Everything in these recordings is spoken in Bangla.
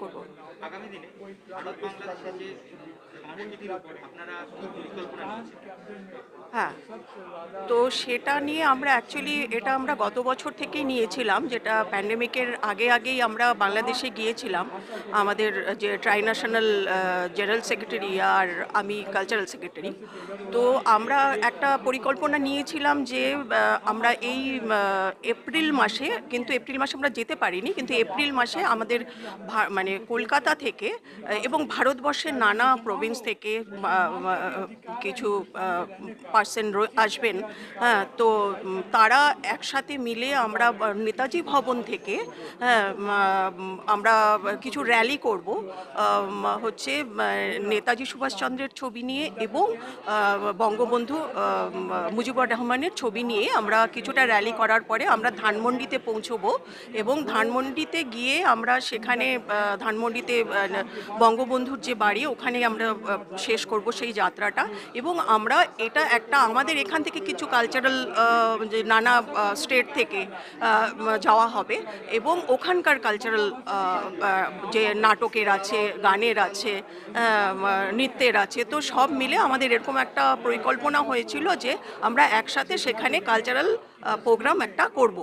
করব। আগামী দিনে ভারত বাংলাদেশের যে সংস্কৃতির উপর আপনারা হ্যাঁ। তো সেটা নিয়ে আমরা অ্যাকচুয়ালি এটা আমরা গত বছর থেকেই নিয়েছিলাম যেটা প্যান্ডেমিকের আগে আগেই আমরা বাংলাদেশে গিয়েছিলাম। আমাদের যে ট্রাই ন্যাশনাল জেনারেল সেক্রেটারি আর আমি কালচারাল সেক্রেটারি তো আমরা একটা পরিকল্পনা নিয়েছিলাম যে আমরা এই এপ্রিল মাসে কিন্তু এপ্রিল মাসে আমরা যেতে পারিনি কিন্তু এপ্রিল মাসে আমাদের মানে কলকাতা থেকে এবং ভারতবর্ষের নানা প্রভিন্স থেকে আহ, কিছু পার্সন আসবেন। হ্যাঁ তো তারা একসাথে মিলে আমরা নেতাজি ভবন থেকে হ্যাঁ আমরা কিছু র্যালি করব। হচ্ছে নেতাজি সুভাষচন্দ্রের ছবি নিয়ে এবং বঙ্গবন্ধু মুজিবুর রহমানের ছবি নিয়ে আমরা কিছুটা র্যালি করার পরে আমরা ধানমন্ডিতে পৌঁছবো এবং ধানমন্ডিতে গিয়ে আমরা সেখানে ধানমন্ডিতে বঙ্গবন্ধুর যে বাড়ি, ওখানে আমরা শেষ করব সেই যাত্রাটা এবং আমরা এটা একটা আমাদের এখান থেকে কিছু কালচারাল যে নানা স্টেট থেকে যাওয়া হবে এবং ওখানকার কালচারাল যে নাটকের আছে, গানের আছে নৃত্যের আছে, তো সব মিলে আমাদের এরকম একটা পরিকল্পনা হয়েছিল যে আমরা একসাথে সেখানে কালচারাল প্রোগ্রাম একটা করব।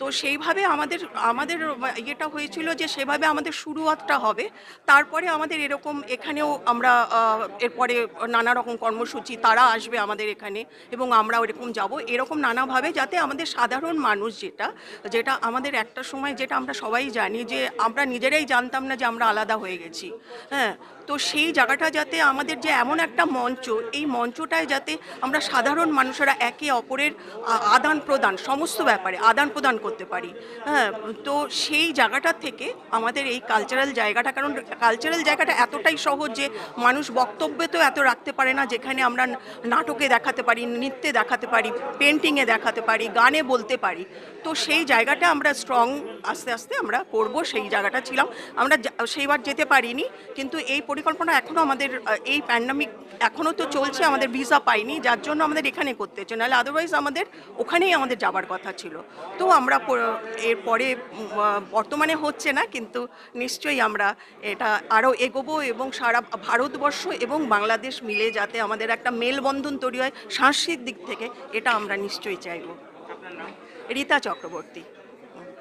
তো সেইভাবে আমাদের আমাদের ইয়েটা হয়েছিল যে সেভাবে আমাদের শুরুয়াতটা হবে। তারপরে আমাদের এরকম এখানেও আমরা এরপরে নানা রকম কর্মসূচি, তারা আসবে আমাদের এখানে এবং আমরা ওরকম যাব। এরকম নানাভাবে যাতে আমাদের সাধারণ মানুষ যেটা যেটা আমাদের একটা সময় যেটা আমরা সবাই জানি যে আমরা নিজেরাই জানতাম না যে আমরা আলাদা হয়ে গেছি। হ্যাঁ তো সেই জায়গাটা যাতে আমাদের যে এমন একটা মঞ্চ, এই মঞ্চটায় যাতে আমরা সাধারণ মানুষেরা একে অপরের আদান প্রদান সমস্ত ব্যাপারে আদান প্রদান করতে পারি। হ্যাঁ তো সেই জায়গাটা থেকে আমাদের এই কালচারাল জায়গাটা, কারণ কালচারাল জায়গাটা এতটাই সহজ যে মানুষ বক্তব্যে তো এত রাখতে পারে না, যেখানে আমরা নাটকে দেখাতে পারি, নৃত্যে দেখাতে পারি পেন্টিংয়ে দেখাতে পারি, গানে বলতে পারি। তো সেই জায়গাটা আমরা স্ট্রং আস্তে আস্তে আমরা করব, সেই জায়গাটা ছিলাম। আমরা সেইবার যেতে পারিনি, কিন্তু এই পরিকল্পনা এখনও আমাদের এই প্যান্ডামিক এখনও তো চলছে, আমাদের ভিসা পাইনি, যার জন্য আমাদের এখানে করতে হচ্ছে। নাহলে আদারওয়াইজ আমাদের ওখানেই আমাদের যাবার কথা ছিল। তো আমরা প- এরপরে বর্তমানে হচ্ছে না, কিন্তু নিশ্চয়ই আমরা এটা আরও এগোবো এবং সারা ভারতবর্ষ এবং বাংলাদেশ মিলে যাতে আমাদের একটা মেলবন্ধন তৈরি হয় সাংস্কৃতিক দিক থেকে, এটা আমরা নিশ্চয়ই চাইব। রীতা চক্রবর্তী।